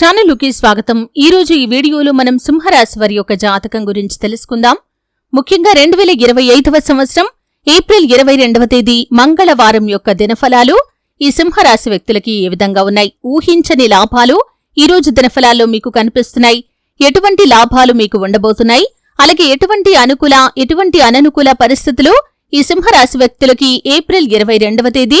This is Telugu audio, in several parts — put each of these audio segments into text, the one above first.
ఛానలుకి స్వాగతం. ఈరోజు ఈ వీడియోలో మనం సింహరాశి వారి యొక్క జాతకం గురించి తెలుసుకుందాం. ముఖ్యంగా రెండు వేల ఇరవై ఐదవ సంవత్సరం ఏప్రిల్ ఇరవై రెండవ తేదీ మంగళవారం యొక్క దినఫలాలు ఈ సింహరాశి వ్యక్తులకి ఏ విధంగా ఉన్నాయి? ఊహించని లాభాలు ఈ రోజు దినఫలాల్లో మీకు కనిపిస్తున్నాయి. ఎటువంటి లాభాలు మీకు ఉండబోతున్నాయి? అలాగే ఎటువంటి అనుకూల ఎటువంటి అననుకూల పరిస్థితులు ఈ సింహరాశి వ్యక్తులకి ఏప్రిల్ ఇరవై రెండవ తేదీ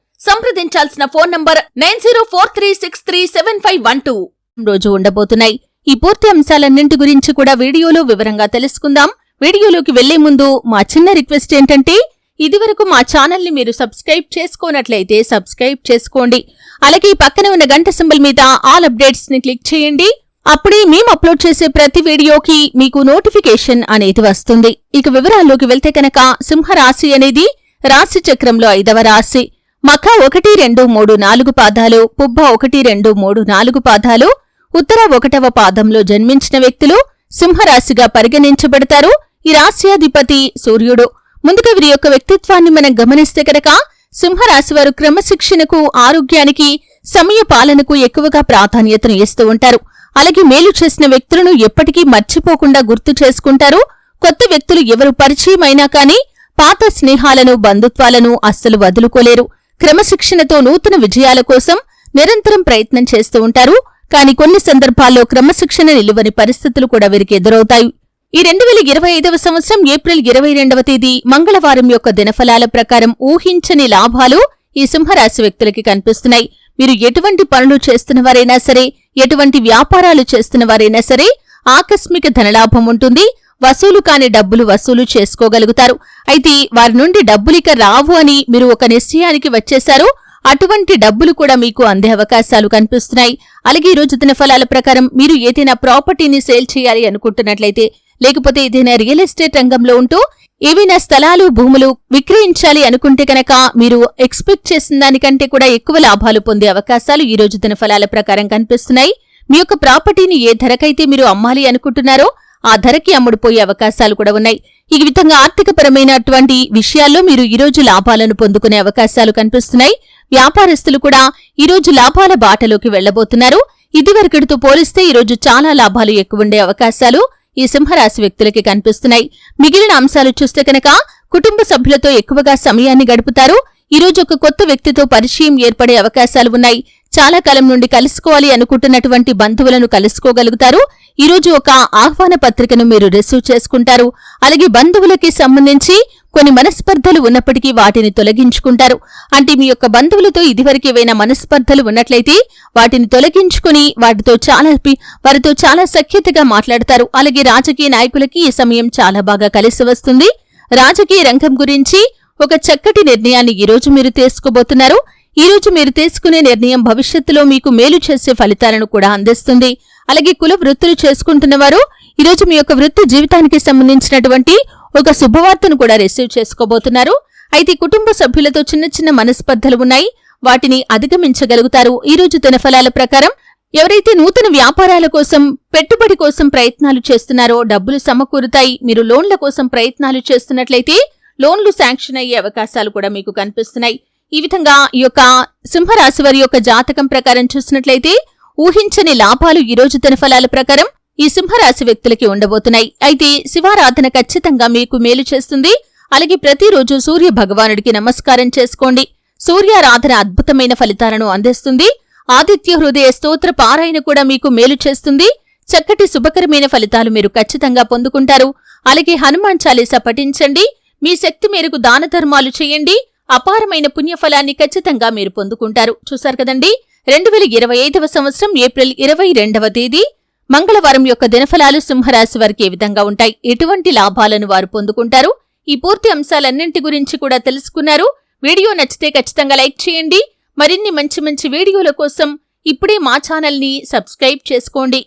సంప్రదించాల్సిన phone number nine zero four three six three seven five one two. రోజు ఉండబోతున్నాయి. ఈ పూర్తి అంశాలన్నింటి గురించి కూడా వీడియోలో వివరంగా తెలుసుకుందాం. వీడియోలోకి వెళ్ళే ముందు మా చిన్న రిక్వెస్ట్ ఏంటంటే ఇదివరకు మా ఛానల్ని మీరు సబ్స్క్రైబ్ చేసుకోనట్లయితే సబ్స్క్రైబ్ చేసుకోండి. అలాగే ఈ పక్కన ఉన్న గంట సింబల్ మీద ఆల్ అప్డేట్స్ని క్లిక్ చేయండి. అప్పుడే మేము అప్లోడ్ చేసే ప్రతి వీడియోకి మీకు నోటిఫికేషన్ అనేది వస్తుంది. ఇక వివరాల్లోకి వెళ్తే కనుక సింహరాశి అనేది రాశి చక్రంలో ఐదవ రాశి. మఖ ఒకటి రెండు మూడు నాలుగు పాదాలు పుబ్బ ఒకటి రెండు మూడు నాలుగు పాదాలు ఉత్తర ఒకటవ పాదంలో జన్మించిన వ్యక్తులు సింహరాశిగా పరిగణించబడతారు. ఈ రాశ్యాధిపతి సూర్యుడు. ముందుగా వీరి యొక్క వ్యక్తిత్వాన్ని మనం గమనిస్తే కనుక సింహరాశి వారు క్రమశిక్షణకు ఆరోగ్యానికి సమయ పాలనకు ఎక్కువగా ప్రాధాన్యతను ఇస్తూ ఉంటారు. అలాగే మేలు చేసిన వ్యక్తులను ఎప్పటికీ మర్చిపోకుండా గుర్తు చేసుకుంటారు. కొత్త వ్యక్తులు ఎవరు పరిచయమైనా కానీ పాత స్నేహాలను బంధుత్వాలను అస్సలు వదులుకోలేరు. క్రమశిక్షణతో నూతన విజయాల కోసం నిరంతరం ప్రయత్నం చేస్తూ ఉంటారు. కానీ కొన్ని సందర్భాల్లో క్రమశిక్షణ నిలువని పరిస్థితులు కూడా వీరికి ఎదురవుతాయి. ఈ రెండు వేల ఇరవై ఐదవ సంవత్సరం ఏప్రిల్ ఇరవై రెండవ తేదీ మంగళవారం యొక్క దినఫలాల ప్రకారం ఊహించని లాభాలు ఈ సింహరాశి వ్యక్తులకి కనిపిస్తున్నాయి. మీరు ఎటువంటి పనులు చేస్తున్నవారైనా సరే ఎటువంటి వ్యాపారాలు చేస్తున్న వారైనా సరే ఆకస్మిక ధనలాభం ఉంటుంది. వసూలు కాని డబ్బులు వసూలు చేసుకోగలుగుతారు. అయితే వారి నుండి డబ్బులిక రావు అని మీరు ఒక నిశ్చయానికి వచ్చేశారు. అటువంటి డబ్బులు కూడా మీకు అందే అవకాశాలు కనిపిస్తున్నాయి. అలాగే ఈ రోజు దినఫలాల ప్రకారం మీరు ఏదైనా ప్రాపర్టీని సేల్ చేయాలి అనుకుంటున్నట్లయితే లేకపోతే ఏదైనా రియల్ ఎస్టేట్ రంగంలో ఉంటూ ఏవైనా స్థలాలు భూములు విక్రయించాలి అనుకుంటే కనుక మీరు ఎక్స్పెక్ట్ చేసిన దానికంటే కూడా ఎక్కువ లాభాలు పొందే అవకాశాలు ఈ రోజు దినఫలాల ప్రకారం కనిపిస్తున్నాయి. మీ యొక్క ప్రాపర్టీని ఏ ధరకైతే మీరు అమ్మాలి అనుకుంటున్నారో ఆ ధరకి అమ్ముడుపోయే అవకాశాలు కూడా ఉన్నాయి. ఈ విధంగా ఆర్థికపరమైనటువంటి విషయాల్లో మీరు ఈరోజు లాభాలను పొందుకునే అవకాశాలు కనిపిస్తున్నాయి. వ్యాపారస్తులు కూడా ఈరోజు లాభాల బాటలోకి వెళ్ళబోతున్నారు ఇదివరకటితో పోలిస్తే ఈరోజు చాలా లాభాలు ఎక్కువుండే అవకాశాలు ఈ సింహరాశి వ్యక్తులకి కనిపిస్తున్నాయి. మిగిలిన అంశాలు చూస్తే కనుక కుటుంబ సభ్యులతో ఎక్కువగా సమయాన్ని గడుపుతారు. ఈరోజు ఒక కొత్త వ్యక్తితో పరిచయం ఏర్పడే అవకాశాలు ఉన్నాయి. చాలా కాలం నుండి కలుసుకోవాలి అనుకుంటున్నటువంటి బంధువులను కలుసుకోగలుగుతారు. ఈరోజు ఒక ఆహ్వాన పత్రికను మీరు రిసీవ్ చేసుకుంటారు. అలాగే బంధువులకి సంబంధించి కొన్ని మనస్పర్ధలు ఉన్నప్పటికీ వాటిని తొలగించుకుంటారు. అంటే మీ యొక్క బంధువులతో ఇదివరకు ఏవైనా మనస్పర్ధలు ఉన్నట్లయితే వాటిని తొలగించుకుని వాటితో చాలా వారితో చాలా సఖ్యతగా మాట్లాడతారు. అలాగే రాజకీయ నాయకులకి ఈ సమయం చాలా బాగా కలిసి వస్తుంది. రాజకీయ రంగం గురించి ఒక చక్కటి నిర్ణయాన్ని ఈరోజు మీరు తీసుకోబోతున్నారు. ఈరోజు మీరు తీసుకునే నిర్ణయం భవిష్యత్తులో మీకు మేలు చేసే ఫలితాలను కూడా అందిస్తుంది. అలాగే కుల వృత్తులు చేసుకుంటున్నవారు ఈరోజు మీ యొక్క వృత్తి జీవితానికి సంబంధించినటువంటి ఒక శుభవార్తను కూడా రిసీవ్ చేసుకోబోతున్నారు. అయితే కుటుంబ సభ్యులతో చిన్న చిన్న మనస్పర్ధలు ఉన్నాయి. వాటిని అధిగమించగలుగుతారు. ఈ రోజు ప్రకారం ఎవరైతే నూతన వ్యాపారాల కోసం పెట్టుబడి కోసం ప్రయత్నాలు చేస్తున్నారో డబ్బులు సమకూరుతాయి. మీరు లోన్ల కోసం ప్రయత్నాలు చేస్తున్నట్లయితే లోన్లు శాంక్షన్ అయ్యే అవకాశాలు కూడా మీకు కనిపిస్తున్నాయి. ఈ విధంగా ఈ యొక్క సింహరాశి వారి యొక్క జాతకం ప్రకారం చూసినట్లయితే ఊహించని లాభాలు ఈ రోజు ఫలాల ప్రకారం ఈ సింహరాశి వ్యక్తులకి ఉండబోతున్నాయి. అయితే శివారాధన ఖచ్చితంగా మీకు మేలు చేస్తుంది. అలాగే ప్రతిరోజు సూర్య భగవానుడికి నమస్కారం చేసుకోండి. సూర్యారాధన అద్భుతమైన ఫలితాలను అందిస్తుంది. ఆదిత్య హృదయ స్తోత్ర పారాయణ కూడా మీకు మేలు చేస్తుంది. చక్కటి శుభకరమైన ఫలితాలు మీరు ఖచ్చితంగా పొందుకుంటారు. అలాగే హనుమాన్ చాలీసా పఠించండి. మీ శక్తి మేరకు దాన ధర్మాలు చేయండి. అపారమైన పుణ్యఫలాన్ని ఖచ్చితంగా మీరు పొందుకుంటారు. చూశారు కదండి? రెండు వేల ఇరవై ఐదవ సంవత్సరం ఏప్రిల్ ఇరవై రెండవ తేదీ మంగళవారం యొక్క దినఫలాలు సింహరాశి వారికి ఏ విధంగా ఉంటాయి? ఎటువంటి లాభాలను వారు పొందుకుంటారు? ఈ పూర్తి అంశాలన్నింటి గురించి కూడా తెలుసుకున్నారు. వీడియో నచ్చితే ఖచ్చితంగా లైక్ చేయండి. మరిన్ని మంచి మంచి వీడియోల కోసం ఇప్పుడే మా ఛానల్ని సబ్స్క్రైబ్ చేసుకోండి.